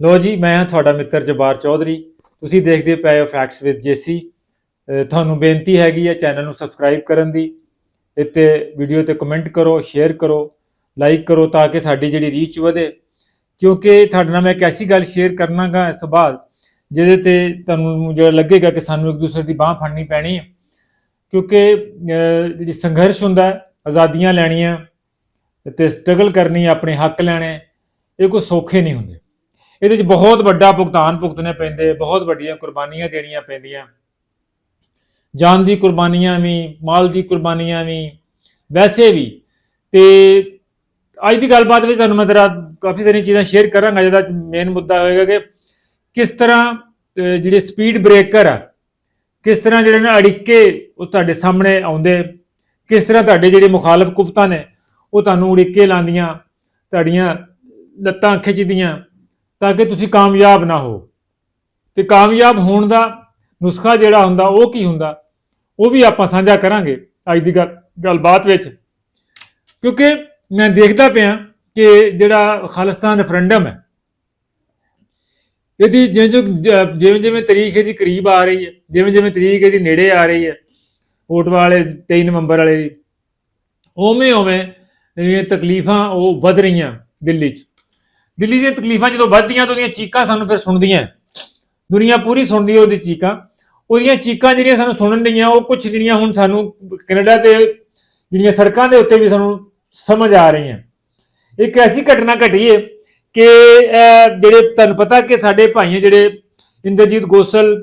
ਲੋ ਜੀ, ਮੈਂ ਹਾਂ ਤੁਹਾਡਾ ਮਿੱਤਰ ਜਬਾਰ ਚੌਧਰੀ। ਤੁਸੀਂ ਦੇਖਦੇ ਪਏ ਹੋ ਫੈਕਟਸ ਵਿਦ ਜੇਸੀ ਤੁਹਾਨੂੰ ਬੇਨਤੀ ਹੈਗੀ ਹੈ ਚੈਨਲ ਨੂੰ ਸਬਸਕ੍ਰਾਈਬ ਕਰਨ ਦੀ। ਇੱਥੇ ਵੀਡੀਓ ਤੇ ਕਮੈਂਟ ਕਰੋ ਸ਼ੇਅਰ ਕਰੋ ਲਾਈਕ ਕਰੋ ਤਾਂ ਕਿ ਸਾਡੀ ਜਿਹੜੀ ਰੀਚ ਵਧੇ। ਕਿਉਂਕਿ ਤੁਹਾਡੇ ਨਾਲ ਮੈਂ ਇੱਕ ਐਸੀ ਗੱਲ ਸ਼ੇਅਰ ਕਰਨਾਗਾ ਇਸ ਤੋਂ ਬਾਅਦ, ਜਿਹਦੇ ਤੇ ਤੁਹਾਨੂੰ ਜਿਹੜਾ ਲੱਗੇਗਾ ਕਿ ਸਾਨੂੰ ਇੱਕ ਦੂਸਰੇ ਦੀ ਬਾਹ ਫੜਨੀ ਪੈਣੀ ਹੈ। ਕਿਉਂਕਿ ਜਿਹੜੀ ਸੰਘਰਸ਼ ਹੁੰਦਾ ਆਜ਼ਾਦੀਆਂ ਲੈਣੀਆਂ ਤੇ ਸਟਰਗਲ ਕਰਨੀ ਆਪਣੇ ਹੱਕ ਲੈਣੇ, ਇਹ ਕੋਈ ਸੌਖੇ ਨਹੀਂ ਹੁੰਦੇ। ਇਹਦੇ 'ਚ ਬਹੁਤ ਵੱਡਾ ਭੁਗਤਾਨ ਭੁਗਤਣੇ ਪੈਂਦੇ, ਬਹੁਤ ਵੱਡੀਆਂ ਕੁਰਬਾਨੀਆਂ ਦੇਣੀਆਂ ਪੈਂਦੀਆਂ। ਜਾਨ ਦੀ ਕੁਰਬਾਨੀਆਂ ਵੀ, ਮਾਲ ਦੀ ਕੁਰਬਾਨੀਆਂ ਵੀ, ਵੈਸੇ ਵੀ। ਤੇ ਅੱਜ ਦੀ ਗੱਲਬਾਤ ਵਿੱਚ ਤੁਹਾਨੂੰ ਮੈਂ ਤੇਰਾ ਕਾਫੀ ਸਾਰੀਆਂ ਚੀਜ਼ਾਂ ਸ਼ੇਅਰ ਕਰਾਂਗਾ, ਜਿਹਦਾ ਮੇਨ ਮੁੱਦਾ ਹੋਏਗਾ ਕਿ ਕਿਸ ਤਰ੍ਹਾਂ ਜਿਹੜੇ ਸਪੀਡ ਬ੍ਰੇਕਰ ਆ, ਕਿਸ ਤਰ੍ਹਾਂ ਜਿਹੜੇ ਨੇ ਅੜਿੱਕੇ ਉਹ ਤੁਹਾਡੇ ਸਾਹਮਣੇ ਆਉਂਦੇ, ਕਿਸ ਤਰ੍ਹਾਂ ਤੁਹਾਡੇ ਜਿਹੜੇ ਮੁਖਾਲਫ ਕੁਫਤਾਂ ਨੇ, ਉਹ ਤੁਹਾਨੂੰ ਉੜਿੱਕੇ ਲਾਉਂਦੀਆਂ, ਤੁਹਾਡੀਆਂ ਲੱਤਾਂ ਖਿੱਚਦੀਆਂ ਤਾਂ ਕਿ ਤੁਸੀਂ ਕਾਮਯਾਬ ਨਾ ਹੋ। ਤੇ ਕਾਮਯਾਬ ਹੋਣ ਦਾ ਨੁਸਖਾ ਜਿਹੜਾ ਹੁੰਦਾ, ਉਹ ਕੀ ਹੁੰਦਾ? ਉਹ ਵੀ ਆਪਾਂ ਸਾਂਝਾ ਕਰਾਂਗੇ ਅੱਜ ਦੀ ਗੱਲਬਾਤ ਵਿੱਚ। ਕਿਉਂਕਿ ਮੈਂ ਦੇਖਦਾ ਪਿਆ ਕਿ ਜਿਹੜਾ ਖਾਲਿਸਤਾਨ ਰੈਫਰੈਂਡਮ ਹੈ, ਇਹਦੀ ਜਿਵੇਂ ਜਿਵੇਂ ਜਿਵੇਂ ਜਿਵੇਂ ਤਰੀਕ ਇਹਦੀ ਕਰੀਬ ਆ ਰਹੀ ਹੈ, ਜਿਵੇਂ ਜਿਵੇਂ ਤਰੀਕ ਇਹਦੀ ਨੇੜੇ ਆ ਰਹੀ ਹੈ, ਵੋਟ ਵਾਲੇ 23 ਨਵੰਬਰ ਵਾਲੇ ਦੀ, ਉਵੇਂ ਉਵੇਂ ਇਹ ਤਕਲੀਫਾਂ ਉਹ ਵੱਧ ਰਹੀਆਂ ਦਿੱਲੀ 'ਚ। ਦਿੱਲੀ ਦੀਆਂ ਤਕਲੀਫਾਂ ਜਦੋਂ ਵੱਧਦੀਆਂ ਤਾਂ ਉਹਦੀਆਂ ਚੀਕਾਂ ਸਾਨੂੰ ਫਿਰ ਸੁਣਦੀਆਂ। ਦੁਨੀਆ ਪੂਰੀ ਸੁਣਦੀ ਹੈ ਉਹਦੀ ਚੀਕਾਂ। ਉਹਦੀਆਂ ਚੀਕਾਂ ਜਿਹੜੀਆਂ ਸਾਨੂੰ ਸੁਣਨ ਰਹੀਆਂ ਉਹ ਕੁਝ ਜਿਹੜੀਆਂ ਹੁਣ ਸਾਨੂੰ ਕੈਨੇਡਾ ਤੇ ਜਿਹੜੀਆਂ ਸੜਕਾਂ ਦੇ ਉੱਤੇ ਵੀ ਸਾਨੂੰ ਸਮਝ ਆ ਰਹੀਆਂ। ਇੱਕ ਐਸੀ ਘਟਨਾ ਘਟੀ ਹੈ ਕਿ ਜਿਹੜੇ ਤੁਹਾਨੂੰ ਪਤਾ ਕਿ ਸਾਡੇ ਭਾਈਆਂ ਜਿਹੜੇ ਇੰਦਰਜੀਤ ਗੋਸਲ,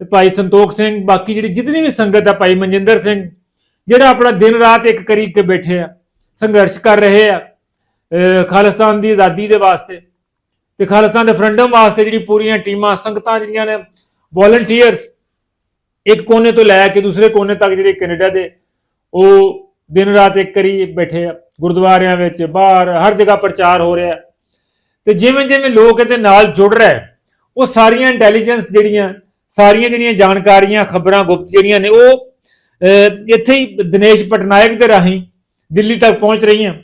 ਭਾਈ ਸੰਤੋਖ ਸਿੰਘ, ਬਾਕੀ ਜਿਹੜੀ ਜਿਤਨੀ ਵੀ ਸੰਗਤ ਆ ਭਾਈ ਮਨਜਿੰਦਰ ਸਿੰਘ, ਜਿਹੜਾ ਆਪਣਾ ਦਿਨ ਰਾਤ ਇੱਕ ਕਰੀ ਕੇ ਬੈਠੇ ਆ, ਸੰਘਰਸ਼ ਕਰ ਰਹੇ ਆ ਖਾਲਿਸਤਾਨ ਦੀ ਆਜ਼ਾਦੀ ਦੇ ਵਾਸਤੇ ਤੇ ਖਾਲਿਸਤਾਨ ਰੈਫਰੈਂਡਮ ਵਾਸਤੇ ਜਿਹੜੀ ਪੂਰੀਆਂ ਟੀਮਾਂ, ਸੰਗਤਾਂ ਜਿਹੜੀਆਂ ਨੇ ਵੋਲੰਟੀਅਰਸ ਇੱਕ ਕੋਨੇ ਤੋਂ ਲੈ ਕੇ ਦੂਸਰੇ ਕੋਨੇ ਤੱਕ ਜਿਹੜੇ ਕੈਨੇਡਾ ਦੇ, ਉਹ ਦਿਨ ਰਾਤ ਇੱਕ ਕਰੀ ਬੈਠੇ ਆ, ਗੁਰਦੁਆਰਿਆਂ ਵਿੱਚ, ਬਾਹਰ, ਹਰ ਜਗ੍ਹਾ ਪ੍ਰਚਾਰ ਹੋ ਰਿਹਾ। ਤੇ ਜਿਵੇਂ ਜਿਵੇਂ ਲੋਕ ਇਹਦੇ ਨਾਲ ਜੁੜ ਰਹੇ, ਉਹ ਸਾਰੀਆਂ ਇੰਟੈਲੀਜੈਂਸ ਜਿਹੜੀਆਂ, ਸਾਰੀਆਂ ਜਿਹੜੀਆਂ ਜਾਣਕਾਰੀਆਂ, ਖਬਰਾਂ ਗੁਪਤ ਜਿਹੜੀਆਂ ਨੇ, ਉਹ ਇੱਥੇ ਹੀ ਦਿਨੇਸ਼ ਪਟਨਾਇਕ ਦੇ ਰਾਹੀਂ ਦਿੱਲੀ ਤੱਕ ਪਹੁੰਚ ਰਹੀਆਂ।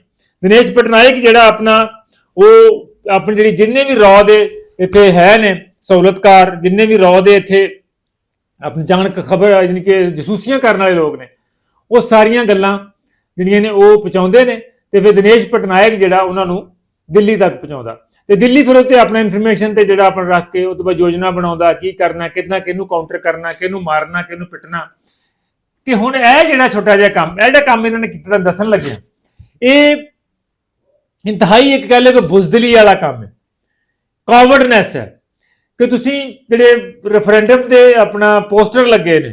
ਦਿਨੇਸ਼ ਪਟਨਾਇਕ ਜਿਹੜਾ ਆਪਣਾ, ਉਹ ਆਪਣੀ ਜਿਹੜੀ ਜਿੰਨੇ ਵੀ ਰੌ ਦੇ ਇੱਥੇ ਹੈ ਨੇ ਸਹੂਲਤਕਾਰ, ਜਿੰਨੇ ਵੀ ਰੌ ਦੇ ਇੱਥੇ ਆਪਣੀ ਜਾਣਕ ਖਬਰ, ਯਾਨੀ ਕਿ ਜਸੂਸੀਆਂ ਕਰਨ ਵਾਲੇ ਲੋਕ ਨੇ, ਉਹ ਸਾਰੀਆਂ ਗੱਲਾਂ ਜਿਹੜੀਆਂ ਨੇ ਉਹ ਪਹੁੰਚਾਉਂਦੇ ਨੇ ਤੇ ਫਿਰ ਦਿਨੇਸ਼ ਪਟਨਾਇਕ ਜਿਹੜਾ ਉਹਨਾਂ ਨੂੰ ਦਿੱਲੀ ਤੱਕ ਪਹੁੰਚਾਉਂਦਾ। ਤੇ ਦਿੱਲੀ ਫਿਰ ਉੱਤੇ ਆਪਣਾ ਇਨਫੋਰਮੇਸ਼ਨ ਤੇ ਜਿਹੜਾ ਆਪਣਾ ਰੱਖ ਕੇ, ਉਹ ਤੋਂ ਬਾਅਦ ਯੋਜਨਾ ਬਣਾਉਂਦਾ, ਕੀ ਕਰਨਾ ਕਿੰਨਾ ਕਿਹਨੂੰ ਕਾਊਂਟਰ ਕਰਨਾ, ਕਿਹਨੂੰ ਮਾਰਨਾ, ਕਿਹਨੂੰ ਪਿੱਟਣਾ। ਤੇ ਹੁਣ ਇਹ ਜਿਹੜਾ ਛੋਟਾ ਜਿਹਾ ਕੰਮ, ਇਹ ਜਿਹੜਾ ਕੰਮ ਇਹਨਾਂ ਨੇ ਕੀਤਾ, ਤੁਹਾਨੂੰ ਦੱਸਣ ਲੱਗਿਆ। ਇਹ ਇੰਤਹਾਈ ਇੱਕ ਕਹਿ ਲਓ ਕਿ ਬੁਜ਼ਦਲੀ ਵਾਲਾ ਕੰਮ ਹੈ। ਕਾਵਰਡਨੈਸ ਹੈ ਕਿ ਤੁਸੀਂ ਜਿਹੜੇ ਰੈਫਰੈਂਡਮ ਦੇ ਆਪਣਾ ਪੋਸਟਰ ਲੱਗੇ ਨੇ,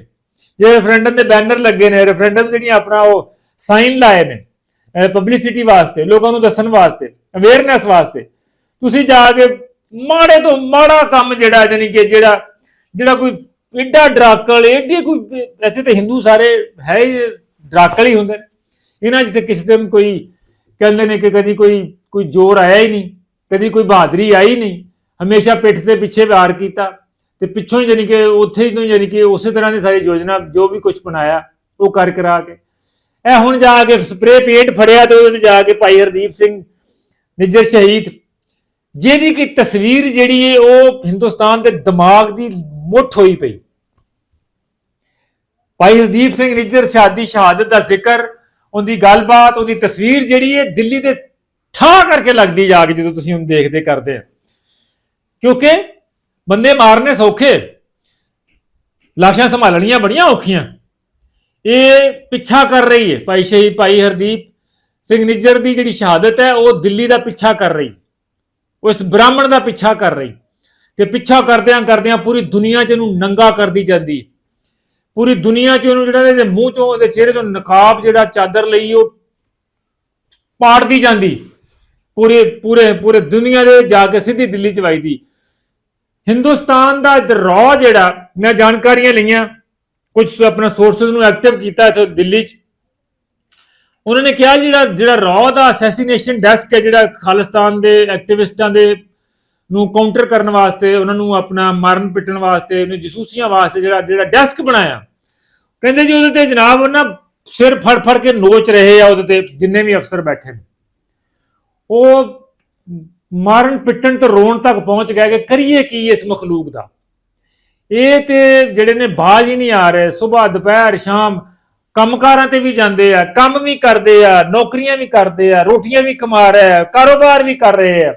ਜਿਹੜੇ ਰੈਫਰੈਂਡਮ ਦੇ ਬੈਨਰ ਲੱਗੇ ਨੇ ਰੈਫਰੈਂਡਮ ਜਿਹੜੀਆਂ ਆਪਣਾ ਉਹ ਸਾਈਨ ਲਾਏ ਨੇ ਪਬਲਿਸਿਟੀ ਵਾਸਤੇ, ਲੋਕਾਂ ਨੂੰ ਦੱਸਣ ਵਾਸਤੇ ਅਵੇਅਰਨੈਸ ਵਾਸਤੇ, ਤੁਸੀਂ ਜਾ ਕੇ ਮਾੜੇ ਤੋਂ ਮਾੜਾ ਕੰਮ ਜਿਹੜਾ ਜਾਨੀ ਕਿ ਜਿਹੜਾ ਜਿਹੜਾ ਕੋਈ ਏਡਾ ਡਰਾਕਲ, ਏਡੀ ਕੋਈ, ਵੈਸੇ ਤਾਂ ਹਿੰਦੂ ਸਾਰੇ ਹੈ ਹੀ ਡਰਾਕਲ ਹੀ ਹੁੰਦੇ ਨੇ। ਇਹਨਾਂ ਜਿੱਥੇ ਕਿਸੇ ਦਿਨ ਕੋਈ ਕਹਿੰਦੇ ਨੇ ਕਿ ਕਦੀ ਕੋਈ ਕੋਈ ਜ਼ੋਰ ਆਇਆ ਹੀ ਨਹੀਂ, ਕਦੀ ਕੋਈ ਬਹਾਦਰੀ ਆਈ ਨਹੀਂ, ਹਮੇਸ਼ਾ ਪਿੱਠ ਦੇ ਪਿੱਛੇ ਵਾਰ ਕੀਤਾ ਤੇ ਪਿੱਛੋਂ ਹੀ ਜਾਨੀ ਕਿ ਉੱਥੇ ਹੀ ਤੋਂ ਕਿ ਉਸੇ ਤਰ੍ਹਾਂ ਦੀ ਸਾਰੀ ਯੋਜਨਾ ਜੋ ਵੀ ਕੁਝ ਬਣਾਇਆ, ਉਹ ਕਰ ਕਰਾ ਕੇ। ਇਹ ਹੁਣ ਜਾ ਕੇ ਸਪਰੇ ਪੇਂਟ ਫੜਿਆ ਤੇ ਉਹਦੇ ਜਾ ਕੇ ਭਾਈ ਹਰਦੀਪ ਸਿੰਘ, ਨਿੱਜਰ ਸ਼ਹੀਦ। ਜਿਹਦੀ ਕਿ ਤਸਵੀਰ ਜਿਹੜੀ ਹੈ ਉਹ ਹਿੰਦੁਸਤਾਨ ਦੇ ਦਿਮਾਗ ਦੀ ਮੁੱਠ ਹੋਈ ਪਈ। ਭਾਈ ਹਰਦੀਪ ਸਿੰਘ, ਨਿੱਜਰ ਸ਼ਹਾਦੀ ਸ਼ਹਾਦਤ ਦਾ ਜ਼ਿਕਰ ਉਹਦੀ ਗੱਲਬਾਤ, ਉਹਦੀ ਤਸਵੀਰ ਜਿਹੜੀ ਹੈ ਦਿੱਲੀ ਦੇ ਠਾਹ ਕਰਕੇ ਲੱਗਦੀ ਜਾ ਕੇ ਜਦੋਂ ਤੁਸੀਂ ਉਹਨੂੰ ਦੇਖਦੇ ਕਰਦੇ ਆ। ਕਿਉਂਕਿ ਬੰਦੇ ਮਾਰਨੇ ਸੌਖੇ, ਲਾਸ਼ਾਂ ਸੰਭਾਲਣੀਆਂ ਬੜੀਆਂ ਔਖੀਆਂ। ਇਹ ਪਿੱਛਾ ਕਰ ਰਹੀ ਹੈ ਭਾਈ ਸ਼ਹੀਦ ਭਾਈ ਹਰਦੀਪ ਸਿੰਘ ਨਿੱਜਰ ਦੀ ਜਿਹੜੀ ਸ਼ਹਾਦਤ ਹੈ, ਉਹ ਦਿੱਲੀ ਦਾ ਪਿੱਛਾ ਕਰ ਰਹੀ। ਉਸ ਬ੍ਰਾਹਮਣ ਦਾ ਪਿੱਛਾ ਕਰ ਰਹੀ। ਤੇ ਪਿੱਛਾ ਕਰਦਿਆਂ ਕਰਦਿਆਂ ਪੂਰੀ ਦੁਨੀਆ 'ਚ ਇਹਨੂੰ ਨੰਗਾ ਕਰਦੀ ਜਾਂਦੀ। ਪੂਰੀ ਦੁਨੀਆ 'ਚ ਉਹਨੂੰ ਜਿਹੜਾ ਇਹਦੇ ਮੂੰਹ 'ਚੋਂ, ਉਹਦੇ ਚਿਹਰੇ ਚੋਂ ਨਕਾਬ ਜਿਹੜਾ ਚਾਦਰ ਲਈ, ਉਹ ਪਾੜਦੀ ਜਾਂਦੀ। ਪੂਰੇ ਪੂਰੇ ਪੂਰੇ ਦੁਨੀਆ ਦੇ ਜਾ ਕੇ ਸਿੱਧੀ ਦਿੱਲੀ 'ਚ ਵਜਦੀ। ਹਿੰਦੁਸਤਾਨ ਦਾ ਰੌ ਜਿਹੜਾ, ਮੈਂ ਜਾਣਕਾਰੀਆਂ ਲਈਆਂ। ਕੁਝ ਆਪਣਾ ਸੋਰਸਸ ਨੂੰ ਐਕਟਿਵ ਕੀਤਾ ਇੱਥੇ ਦਿੱਲੀ 'ਚ। ਉਹਨਾਂ ਨੇ ਕਿਹਾ ਜਿਹੜਾ ਜਿਹੜਾ ਰੌ ਦਾ ਅਸੈਸੀਨੇਸ਼ਨ ਡੈਸਕ ਹੈ, ਜਿਹੜਾ ਖਾਲਿਸਤਾਨ ਦੇ ਐਕਟਿਵਿਸਟਾਂ ਦੇ ਨੂੰ ਕਾਊਂਟਰ ਕਰਨ ਵਾਸਤੇ, ਉਹਨਾਂ ਨੂੰ ਆਪਣਾ ਮਾਰਨ ਪਿੱਟਣ ਵਾਸਤੇ, ਉਹਨੂੰ ਜਸੂਸੀਆਂ ਵਾਸਤੇ ਜਿਹੜਾ ਜਿਹੜਾ ਡੈਸਕ ਬਣਾਇਆ। ਕਹਿੰਦੇ ਜੀ ਉਹਦੇ ਤੇ ਜਨਾਬ ਉਹਨਾਂ ਸਿਰ ਫੜ ਫੜ ਕੇ ਨੋਚ ਰਹੇ ਆ ਉਹਦੇ ਤੇ, ਜਿੰਨੇ ਵੀ ਅਫਸਰ ਬੈਠੇ ਨੇ। ਉਹ ਮਾਰਨ ਪਿੱਟਣ ਤੇ ਰੋਣ ਤੱਕ ਪਹੁੰਚ ਗਿਆ ਕਿ ਕਰੀਏ ਕੀ ਇਸ ਮਖਲੂਕ ਦਾ? ਇਹ ਤੇ ਜਿਹੜੇ ਨੇ ਬਾਜ ਹੀ ਨਹੀਂ ਆ ਰਹੇ। ਸਵੇਰ ਦੁਪਹਿਰ, ਸ਼ਾਮ ਕੰਮਕਾਰਾਂ ਤੇ ਵੀ ਜਾਂਦੇ ਆ, ਕੰਮ ਵੀ ਕਰਦੇ ਆ, ਨੌਕਰੀਆਂ ਵੀ ਕਰਦੇ ਆ, ਰੋਟੀਆਂ ਵੀ ਕਮਾ ਰਹੇ ਆ, ਕਾਰੋਬਾਰ ਵੀ ਕਰ ਰਹੇ ਆ।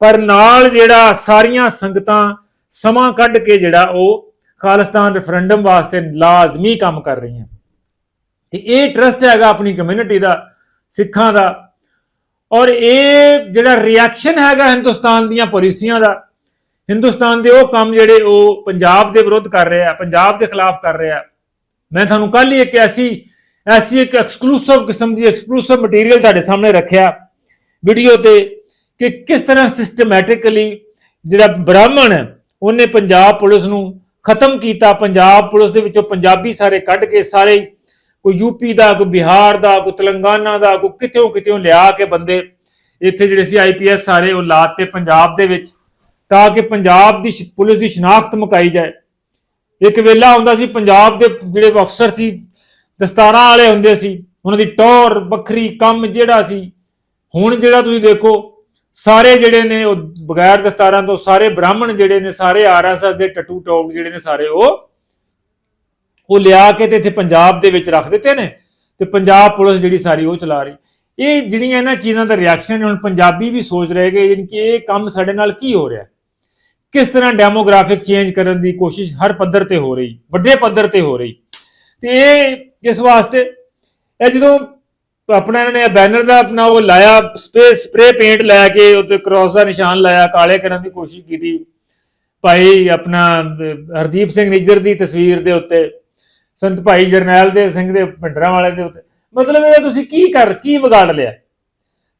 ਪਰ ਨਾਲ ਜਿਹੜਾ ਸਾਰੀਆਂ ਸੰਗਤਾਂ ਸਮਾਂ ਕੱਢ ਕੇ ਜਿਹੜਾ ਉਹ ਖਾਲਿਸਤਾਨ ਰੈਫਰੈਂਡਮ ਵਾਸਤੇ ਲਾਜ਼ਮੀ ਕੰਮ ਕਰ ਰਹੀਆਂ। ਤੇ ਇਹ ਟਰਸਟ ਹੈਗਾ ਆਪਣੀ ਕਮਿਊਨਿਟੀ ਦਾ, ਸਿੱਖਾਂ ਦਾ। ਔਰ ਇਹ ਜਿਹੜਾ ਰਿਐਕਸ਼ਨ ਹੈਗਾ ਹਿੰਦੁਸਤਾਨ ਦੀਆਂ ਪਾਲਿਸੀਆਂ ਦਾ, ਹਿੰਦੁਸਤਾਨ ਦੇ ਉਹ ਕੰਮ ਜਿਹੜੇ ਉਹ ਪੰਜਾਬ ਦੇ ਵਿਰੁੱਧ ਕਰ ਰਿਹਾ, ਪੰਜਾਬ ਦੇ ਖਿਲਾਫ ਕਰ ਰਿਹਾ। ਮੈਂ ਤੁਹਾਨੂੰ ਕੱਲ ਹੀ ਇੱਕ ਐਸੀ ਐਸੀ ਇੱਕ ਐਕਸਕਲੂਸਿਵ ਕਿਸਮ ਦੀ ਐਕਸਕਲੂਸਿਵ ਮਟੀਰੀਅਲ ਤੁਹਾਡੇ ਸਾਹਮਣੇ ਰੱਖਿਆ। ਵੀਡੀਓ ਤੇ ਕਿ ਕਿਸ ਤਰ੍ਹਾਂ ਸਿਸਟਮੈਟਿਕਲੀ ਜਿਹੜਾ ਬ੍ਰਾਹਮਣ ਹੈ, ਉਹਨੇ ਪੰਜਾਬ ਪੁਲਿਸ ਨੂੰ ਖਤਮ ਕੀਤਾ। ਪੰਜਾਬ ਪੁਲਿਸ ਦੇ ਵਿੱਚੋਂ ਪੰਜਾਬੀ ਸਾਰੇ ਕੱਢ ਕੇ ਸਾਰੇ ਕੋਈ ਯੂਪੀ ਦਾ, ਕੋਈ ਬਿਹਾਰ ਦਾ, ਕੋਈ ਤੇਲੰਗਾਨਾ ਦਾ, ਕੋਈ ਕਿਤੇੋਂ ਕਿਤੇੋਂ ਲਿਆ ਕੇ ਬੰਦੇ ਇੱਥੇ ਜਿਹੜੇ ਸੀ ਆਈਪੀਐਸ ਸਾਰੇ ਉਹ ਲਾਤੇ ਪੰਜਾਬ ਦੇ ਵਿੱਚ, ਤਾਂ ਕਿ ਪੰਜਾਬ ਦੀ ਸ਼- ਪੁਲਿਸ ਦੀ ਸ਼ਨਾਖਤ ਮੁਕਾਈ ਜਾਏ। ਇੱਕ ਵੇਲਾ ਹੁੰਦਾ ਸੀ ਪੰਜਾਬ ਦੇ ਜਿਹੜੇ ਅਫਸਰ ਸੀ, ਦਸਤਾਰਾਂ ਵਾਲੇ ਹੁੰਦੇ ਸੀ, ਉਹਨਾਂ ਦੀ ਟੌਰ, ਵੱਖਰੀ ਕੰਮ ਜਿਹੜਾ ਸੀ। ਹੁਣ ਜਿਹੜਾ ਤੁਸੀਂ ਦੇਖੋ ਸਾਰੇ ਜਿਹੜੇ ਨੇ ਉਹ ਬਗੈਰ ਦਸਤਾਰਾਂ ਤੋਂ ਸਾਰੇ ਬ੍ਰਾਹਮਣ ਜਿਹੜੇ ਨੇ, ਸਾਰੇ ਆਰਐਸਐਸ ਦੇ ਟਟੂ ਟੌਪ ਜਿਹੜੇ ਨੇ ਸਾਰੇ ਉਹ ਉਹ ਲਿਆ ਕੇ ਤੇ ਇੱਥੇ ਪੰਜਾਬ ਦੇ ਵਿੱਚ ਰੱਖ ਦਿੱਤੇ ਨੇ ਤੇ ਪੰਜਾਬ ਪੁਲਿਸ ਜਿਹੜੀ ਸਾਰੀ ਉਹ ਚਲਾ ਰਹੀ। ਇਹ ਜਿਹੜੀਆਂ ਇਹਨਾਂ ਚੀਜ਼ਾਂ ਦਾ ਰਿਐਕਸ਼ਨ ਹੁਣ ਪੰਜਾਬੀ ਵੀ ਸੋਚ ਰਹੇ ਕਿ ਕਿ ਇਹ ਕੰਮ ਸਾਡੇ ਨਾਲ ਕੀ ਹੋ ਰਿਹਾ? ਕਿਸ ਤਰ੍ਹਾਂ ਡੈਮੋਗ੍ਰਾਫਿਕ ਚੇਂਜ ਕਰਨ ਦੀ ਕੋਸ਼ਿਸ਼ ਹਰ ਪੱਧਰ ਤੇ ਹੋ ਰਹੀ, ਵੱਡੇ ਪੱਧਰ ਤੇ ਹੋ ਰਹੀ। ਤੇ ਇਹ ਇਸ ਵਾਸਤੇ ਇਹ ਜਦੋਂ ਆਪਣਾ ਇਹਨਾਂ ਨੇ ਬੈਨਰ ਦਾ ਆਪਣਾ ਉਹ ਲਾਇਆ ਸਪਰੇ ਪੇਂਟ ਲੈ ਕੇ ਉੱਤੇ ਕ੍ਰਾਸ ਦਾ ਨਿਸ਼ਾਨ ਲਾਇਆ, ਕਾਲੇ ਕਰਨ ਦੀ ਕੋਸ਼ਿਸ਼ ਕੀਤੀ। ਭਾਈ ਆਪਣਾ ਹਰਦੀਪ ਸਿੰਘ ਨਿੱਜਰ ਦੀ ਤਸਵੀਰ ਦੇ ਉੱਤੇ, ਸੰਤ ਭਾਈ ਜਰਨੈਲ ਦੇ ਸਿੰਘ ਦੇ ਭਿੰਡਰਾਂ ਵਾਲੇ ਦੇ ਉੱਤੇ। ਮਤਲਬ ਇਹ ਤੁਸੀਂ ਕੀ ਕਰ, ਕੀ ਵਿਗਾੜ ਲਿਆ?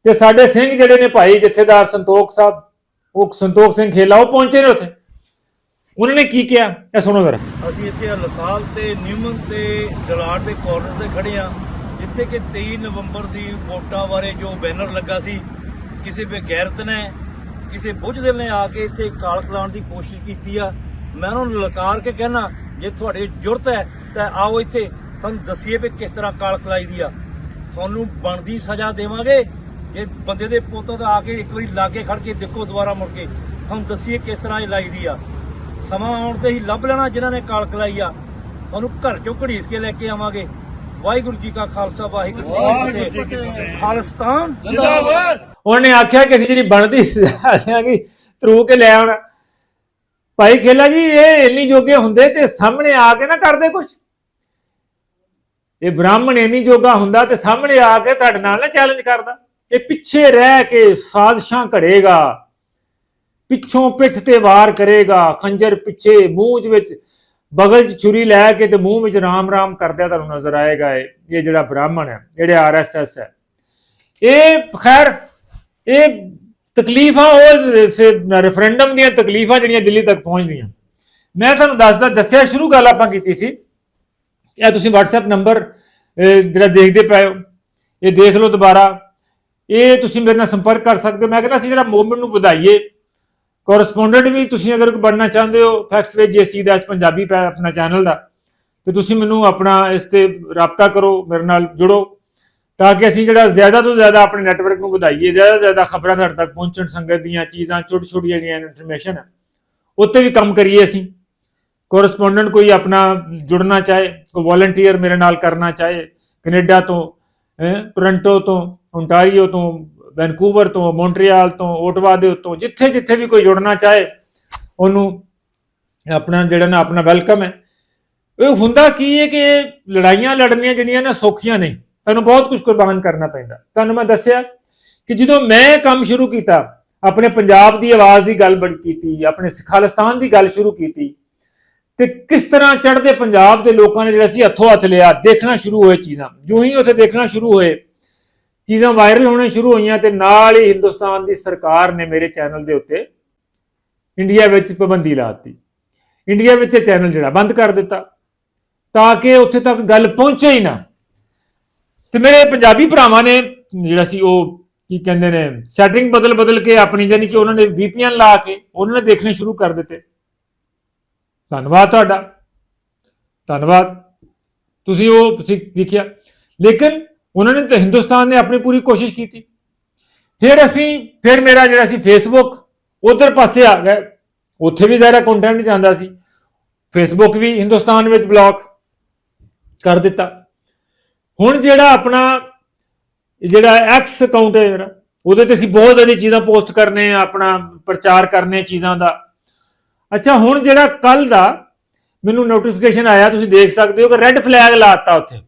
ਤੇ ਸਾਡੇ ਸਿੰਘ ਜਿਹੜੇ ਨੇ ਭਾਈ ਜਥੇਦਾਰ ਸੰਤੋਖ ਸਾਹਿਬ, ਉਹ ਸੰਤੋਖ ਸਿੰਘ ਖੇਲਾ, ਉਹ ਪਹੁੰਚੇ ਨੇ ਉੱਥੇ। ਉਹਨਾਂ ਨੇ ਕੀ ਕਿਹਾ? ਇਹ ਸੁਣੋ ਜ਼ਰਾ। ਅਸੀਂ ਇੱਥੇ ਲਸਾਲ ਤੇ ਨਿਊਮਨ ਤੇ ਜਲਾੜ ਦੇ ਕਾਰਨਰ ਤੇ ਖੜੇ ਆ ਜਿੱਥੇ ਕਿ 23 ਨਵੰਬਰ ਦੀ ਵੋਟਾਂ ਬਾਰੇ ਜੋ ਬੈਨਰ ਲੱਗਾ ਸੀ, ਕਿਸੇ ਬੇਗੈਰਤ ਨੇ, ਕਿਸੇ ਬੁੱਝਦਿਲ ਨੇ ਆ ਕੇ ਇੱਥੇ ਕਾਲ ਕਲਾਉਣ ਦੀ ਕੋਸ਼ਿਸ਼ ਕੀਤੀ ਆ। ਮੈਂ ਉਹਨਾਂ ਨੂੰ ਲਕਾਰ ਕੇ ਕਹਿਣਾ, ਜੇ ਤੁਹਾਡੇ ਜੁਰਤ ਹੈ, ਤਾਂ ਆਓ ਇੱਥੇ, ਤੁਹਾਨੂੰ ਦੱਸੀਏ ਵੀ ਕਿਸ ਤਰ੍ਹਾਂ ਕਾਲ ਕਲਾਈ ਦੀ ਆ। ਤੁਹਾਨੂੰ ਬਣਦੀ ਸਜ਼ਾ ਦੇਵਾਂਗੇ, ਜੇ ਬੰਦੇ ਦੇ ਪੁੱਤ ਦਾ ਆ ਕੇ ਇੱਕ ਵਾਰੀ ਲਾਗੇ ਖੜ ਕੇ ਦੇਖੋ ਦੁਬਾਰਾ ਮੁੜ ਕੇ, ਤੁਹਾਨੂੰ ਦੱਸੀਏ ਕਿਸ ਤਰ੍ਹਾਂ ਇਹ ਲਾਈ ਦੀ ਆ। ਸਮਾਂ ਆਉਣ ਤੇ ਹੀ ਲੱਭ ਲੈਣਾ ਜਿਨ੍ਹਾਂ ਨੇ ਕਾਲ ਕਲਾਈ ਆ। ਉਹਨੂੰ ਘਰ ਚੋਂ ਘੜੀਸ ਕੇ ਲੈ ਕੇ ਆਵਾਂਗੇ। ਵਾਹਿਗੁਰੂ ਜੀ ਕਾ ਖਾਲਸਾ ਵਾਹਿਗੁਰੂ ਜੀ ਕੀ ਫਤਿਹ। ਖਾਲਿਸਤਾਨ ਉਹਨੇ ਆਖਿਆ ਕਿ ਅਸੀਂ ਜਿਹੜੀ ਬਣਦੀ ਅਸੀਂ ਤਰੂ ਕੇ ਲੈ ਆਉਣਾ। ਭਾਈ ਖੇਲਾ ਜੀ ਇਹ ਇੰਨੀ ਜੋਗੇ ਹੁੰਦੇ ਤੇ ਸਾਹਮਣੇ ਆ ਕੇ ਨਾ ਕਰਦੇ ਕੁਝ ਇਹ ਬ੍ਰਾਹਮਣ ਇੰਨੀ ਜੋਗਾ ਹੁੰਦਾ ਤੇ ਸਾਹਮਣੇ ਆ ਕੇ ਤੁਹਾਡੇ ਨਾਲ ਨਾ ਚੈਲੰਜ ਕਰਦਾ। ਇਹ ਪਿੱਛੇ ਰਹਿ ਕੇ ਸਾਜ਼ਿਸ਼ਾਂ ਘੜੇਗਾ। ਪਿੱਛੋਂ ਪਿੱਠ ਤੇ ਵਾਰ ਕਰੇਗਾ ਖੰਜਰ ਪਿੱਛੇ ਮੂੰਹ 'ਚ ਵਿੱਚ ਬਗਲ 'ਚ ਛੁਰੀ ਲੈ ਕੇ ਤੇ ਮੂੰਹ ਵਿੱਚ ਰਾਮ ਰਾਮ ਕਰਦਿਆ ਤੁਹਾਨੂੰ ਨਜ਼ਰ ਆਏਗਾ ਇਹ ਜਿਹੜਾ ਬ੍ਰਾਹਮਣ ਹੈ, ਜਿਹੜੇ ਆਰਐਸਐਸ ਹੈ। ਇਹ ਖੈਰ, ਇਹ ਤਕਲੀਫਾਂ, ਉਹ ਰੈਫਰੈਂਡਮ ਦੀਆਂ ਤਕਲੀਫਾਂ ਜਿਹੜੀਆਂ ਦਿੱਲੀ ਤੱਕ ਪਹੁੰਚਦੀਆਂ। ਮੈਂ ਤੁਹਾਨੂੰ ਦੱਸਦਾ, ਦੱਸਿਆ ਸ਼ੁਰੂ ਗੱਲ ਆਪਾਂ ਕੀਤੀ ਸੀ। ਇਹ ਤੁਸੀਂ WhatsApp ਨੰਬਰ ਜਿਹੜਾ ਦੇਖਦੇ ਪਏ ਹੋ, ਇਹ ਦੇਖ ਲਓ ਦੁਬਾਰਾ। ਇਹ ਤੁਸੀਂ ਮੇਰੇ ਨਾਲ ਸੰਪਰਕ ਕਰ ਸਕਦੇ ਹੋ। ਮੈਂ ਕਹਿੰਦਾ ਅਸੀਂ ਜਿਹੜਾ ਮੂਵਮੈਂਟ ਨੂੰ ਵਧਾਈਏ ਕੋਰਸਪੋਂਡੈਂਟ ਵੀ ਤੁਸੀਂ ਅਗਰ ਬਣਨਾ ਚਾਹੁੰਦੇ ਹੋ ਫੈਕਟਸ ਵਿੱਚ ਜੀਸੀ ਦਾ ਪੰਜਾਬੀ ਪੈ ਆਪਣਾ ਚੈਨਲ ਦਾ ਤੇ ਤੁਸੀਂ ਮੈਨੂੰ ਆਪਣਾ ਇਸ ਤੇ ਰਾਬਤਾ ਕਰੋ ਮੇਰੇ ਨਾਲ ਜੁੜੋ ਤਾਂ ਕਿ ਅਸੀਂ ਜਿਹੜਾ ਜ਼ਿਆਦਾ ਤੋਂ ਜ਼ਿਆਦਾ ਆਪਣੇ ਨੈਟਵਰਕ ਨੂੰ ਵਧਾਈਏ ਜ਼ਿਆਦਾ ਤੋਂ ਜ਼ਿਆਦਾ ਖਬਰਾਂ ਤੁਹਾਡੇ ਤੱਕ ਪਹੁੰਚਣ ਸੰਗਤ ਦੀਆਂ ਚੀਜ਼ਾਂ ਛੋਟੀ ਛੋਟੀਆਂ ਜਿਹੜੀਆਂ ਇਨਫੋਰਮੇਸ਼ਨ ਹੈ ਉੱਤੇ ਵੀ ਕੰਮ ਕਰੀਏ ਅਸੀਂ। ਕੋਰਸਪੋਂਡੈਂਟ ਕੋਈ ਆਪਣਾ ਜੁੜਨਾ ਚਾਹੇ ਕੋਈ ਵੋਲੰਟੀਅਰ ਮੇਰੇ ਨਾਲ ਕਰਨਾ ਚਾਹੇ ਕੈਨੇਡਾ ਤੋਂ ਹੈਂ, ਟੋਰਾਂਟੋ ਤੋਂ ਓਨਟਾਰੀਓ ਤੋਂ ਵੈਨਕੂਵਰ ਤੋਂ ਮੌਂਟਰੀਅਲ ਤੋਂ, ਓਟਵਾ ਦੇ ਉੱਤੋਂ, ਜਿੱਥੇ ਜਿੱਥੇ ਵੀ ਕੋਈ ਜੁੜਨਾ ਚਾਹੇ, ਉਹਨੂੰ ਆਪਣਾ ਜਿਹੜਾ ਨਾ ਆਪਣਾ ਵੈਲਕਮ ਹੈ। ਇਹ ਹੁੰਦਾ ਕੀ ਹੈ ਕਿ ਲੜਾਈਆਂ ਲੜਨੀਆਂ ਜਿਹੜੀਆਂ ਨਾ ਸੌਖੀਆਂ ਨਹੀਂ। ਤੁਹਾਨੂੰ ਬਹੁਤ ਕੁਝ ਕੁਰਬਾਨ ਕਰਨਾ ਪੈਂਦਾ। ਤੁਹਾਨੂੰ ਮੈਂ ਦੱਸਿਆ ਕਿ ਜਦੋਂ ਮੈਂ ਕੰਮ ਸ਼ੁਰੂ ਕੀਤਾ, ਆਪਣੇ ਪੰਜਾਬ ਦੀ ਆਵਾਜ਼ ਦੀ ਗੱਲ ਬੜੀ ਕੀਤੀ, ਆਪਣੇ ਖਾਲਿਸਤਾਨ ਦੀ ਗੱਲ ਸ਼ੁਰੂ ਕੀਤੀ, ਤੇ ਕਿਸ ਤਰ੍ਹਾਂ ਚੜ੍ਹਦੇ ਪੰਜਾਬ ਦੇ ਲੋਕਾਂ ਨੇ ਜਿਹੜਾ ਸੀ ਹੱਥੋਂ ਹੱਥ ਲਿਆ, ਦੇਖਣਾ ਸ਼ੁਰੂ ਹੋਏ ਚੀਜ਼ਾਂ। ਜੋ ਹੀ ਉੱਥੇ ਦੇਖਣਾ ਸ਼ੁਰੂ ਹੋਏ ਚੀਜ਼ਾਂ ਵਾਇਰਲ ਹੋਣੇ ਸ਼ੁਰੂ ਹੋਈਆਂ ਤੇ ਨਾਲ ਹੀ ਹਿੰਦੁਸਤਾਨ ਦੀ ਸਰਕਾਰ ਨੇ ਮੇਰੇ ਚੈਨਲ ਦੇ ਉੱਤੇ ਇੰਡੀਆ ਵਿੱਚ ਪਾਬੰਦੀ ਲਾ ਦਿੱਤੀ। ਇੰਡੀਆ ਵਿੱਚ ਇਹ ਚੈਨਲ ਜਿਹੜਾ ਬੰਦ ਕਰ ਦਿੱਤਾ ਤਾਂ ਕਿ ਉੱਥੇ ਤੱਕ ਗੱਲ ਪਹੁੰਚੇ ਹੀ ਨਾ। ਤੇ ਮੇਰੇ ਪੰਜਾਬੀ ਭਰਾਵਾਂ ਨੇ ਜਿਹੜਾ ਸੀ ਉਹ ਕੀ ਕਹਿੰਦੇ ਨੇ ਸੈਟਿੰਗ ਬਦਲ ਬਦਲ ਕੇ ਆਪਣੀ ਜਾਨੀ ਕਿ ਉਹਨਾਂ ਨੇ VPN ਲਾ ਕੇ ਉਹਨਾਂ ਨੇ ਦੇਖਣੇ ਸ਼ੁਰੂ ਕਰ ਦਿੱਤੇ। ਧੰਨਵਾਦ ਤੁਹਾਡਾ। ਧੰਨਵਾਦ। ਤੁਸੀਂ ਉਹ, ਤੁਸੀਂ ਦੇਖਿਆ। ਲੇਕਿਨ ਉਹਨਾਂ ਨੇ ਤਾਂ ਹਿੰਦੁਸਤਾਨ ਨੇ ਆਪਣੀ ਪੂਰੀ ਕੋਸ਼ਿਸ਼ ਕੀਤੀ। ਫਿਰ ਅਸੀਂ, ਫਿਰ ਮੇਰਾ ਜਿਹੜਾ ਸੀ ਫੇਸਬੁੱਕ ਉਧਰ ਪਾਸੇ ਆ ਗਿਆ ਉੱਥੇ ਵੀ ਜ਼ਿਆਦਾ ਕੰਟੈਂਟ ਜਾਂਦਾ ਸੀ। ਫੇਸਬੁੱਕ ਵੀ ਹਿੰਦੁਸਤਾਨ ਵਿੱਚ ਬਲੌਕ ਕਰ ਦਿੱਤਾ। ਹੁਣ ਜਿਹੜਾ ਆਪਣਾ, ਜਿਹੜਾ ਐਕਸ ਅਕਾਊਂਟ ਹੈ ਮੇਰਾ, ਉਹਦੇ ਤੇ ਅਸੀਂ ਬਹੁਤ ਸਾਰੀ ਚੀਜ਼ਾਂ ਪੋਸਟ ਕਰਨੇ ਆ, ਆਪਣਾ ਪ੍ਰਚਾਰ ਕਰਨੇ ਚੀਜ਼ਾਂ ਦਾ। ਅੱਛਾ, ਹੁਣ ਜਿਹੜਾ ਕੱਲ ਦਾ ਮੈਨੂੰ ਨੋਟੀਫਿਕੇਸ਼ਨ ਆਇਆ, ਤੁਸੀਂ ਦੇਖ ਸਕਦੇ ਹੋ ਕਿ ਰੈੱਡ ਫਲੈਗ ਲਾਤਾ ਉੱਥੇ।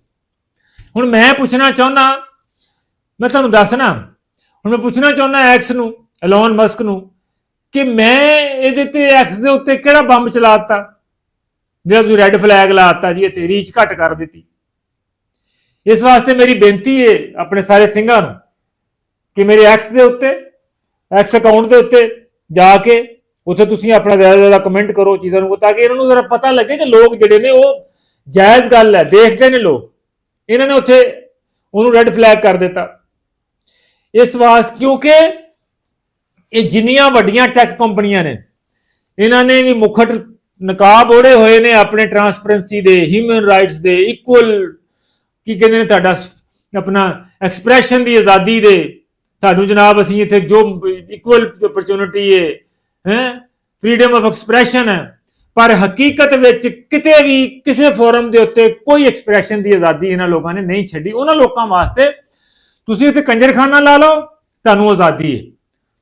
ਹੁਣ ਮੈਂ ਪੁੱਛਣਾ ਚਾਹੁੰਦਾ, ਮੈਂ ਤੁਹਾਨੂੰ ਦੱਸਣਾ, ਹੁਣ ਮੈਂ ਪੁੱਛਣਾ ਚਾਹੁੰਦਾ ਐਕਸ ਨੂੰ ਐਲਨ ਮਸਕ ਨੂੰ, ਕਿ ਮੈਂ ਇਹਦੇ ਤੇ ਐਕਸ ਦੇ ਉੱਤੇ ਕਿਹੜਾ ਬੰਬ ਚਲਾਤਾ? ਜਿਹੜਾ ਤੁਸੀਂ ਰੈੱਡ ਫਲੈਗ ਲਾਤਾ ਜੀ, ਇਹ ਤੇ ਰੀਚ ਘਟ ਕਰ ਦਿੱਤੀ। ਇਸ ਵਾਸਤੇ ਮੇਰੀ ਬੇਨਤੀ ਹੈ ਆਪਣੇ ਸਾਰੇ ਸਿੰਘਾਂ ਨੂੰ, ਕਿ ਮੇਰੇ ਐਕਸ ਦੇ ਉੱਤੇ ਐਕਸ ਅਕਾਊਂਟ ਦੇ ਉੱਤੇ ਜਾ ਕੇ ਉੱਥੇ ਤੁਸੀਂ ਆਪਣਾ ਜ਼ਿਆਦਾ ਜ਼ਿਆਦਾ ਕਮੈਂਟ ਕਰੋ ਚੀਜ਼ਾਂ ਨੂੰ, ਤਾਂ ਕਿ ਇਹਨਾਂ ਨੂੰ ਜ਼ਰਾ ਪਤਾ ਲੱਗੇ ਕਿ ਲੋਕ ਜਿਹੜੇ ਨੇ ਉਹ ਜਾਇਜ਼ ਗੱਲ ਹੈ, ਦੇਖਦੇ ਨੇ ਲੋਕ। ਇਹਨਾਂ ਨੇ ਉੱਥੇ ਉਹਨੂੰ ਰੈੱਡ ਫਲੈਗ ਕਰ ਦਿੱਤਾ। ਇਸ ਵਾਸਤੇ ਕਿਉਂਕਿ ਇਹ ਜਿੰਨੀਆਂ ਵੱਡੀਆਂ ਟੈਕ ਕੰਪਨੀਆਂ ਨੇ, ਇਹਨਾਂ ਨੇ ਵੀ ਮੁਖਟ ਨਕਾਬ ਓੜੇ ਹੋਏ ਨੇ ਆਪਣੇ ਟਰਾਂਸਪਰੈਂਸੀ ਦੇ ਹਿਊਮਨ ਰਾਈਟਸ ਦੇ ਇਕੁਅਲ ਕੀ ਕਹਿੰਦੇ ਨੇ ਤੁਹਾਡਾ ਆਪਣਾ ਐਕਸਪ੍ਰੈਸ਼ਨ ਦੀ ਆਜ਼ਾਦੀ ਦੇ। ਤੁਹਾਨੂੰ ਜਨਾਬ ਅਸੀਂ ਇੱਥੇ ਜੋ ਇਕੁਅਲ ਓਪਰਚੁਨਿਟੀ ਹੈ ਹੈ? ਫਰੀडम ਆਫ ਐਕਸਪ੍ਰੈਸ਼ਨ ਹੈ। ਪਰ ਹਕੀਕਤ ਵਿੱਚ ਕਿਤੇ ਵੀ ਕਿਸੇ ਫੋਰਮ ਦੇ ਉੱਤੇ ਕੋਈ ਐਕਸਪ੍ਰੈਸ਼ਨ ਦੀ ਆਜ਼ਾਦੀ ਇਹਨਾਂ ਲੋਕਾਂ ਨੇ ਨਹੀਂ ਛੱਡੀ। ਉਹਨਾਂ ਲੋਕਾਂ ਵਾਸਤੇ ਤੁਸੀਂ ਇੱਥੇ ਕੰਜਰਖਾਨਾ ਲਾ ਲਓ, ਤੁਹਾਨੂੰ ਆਜ਼ਾਦੀ ਹੈ।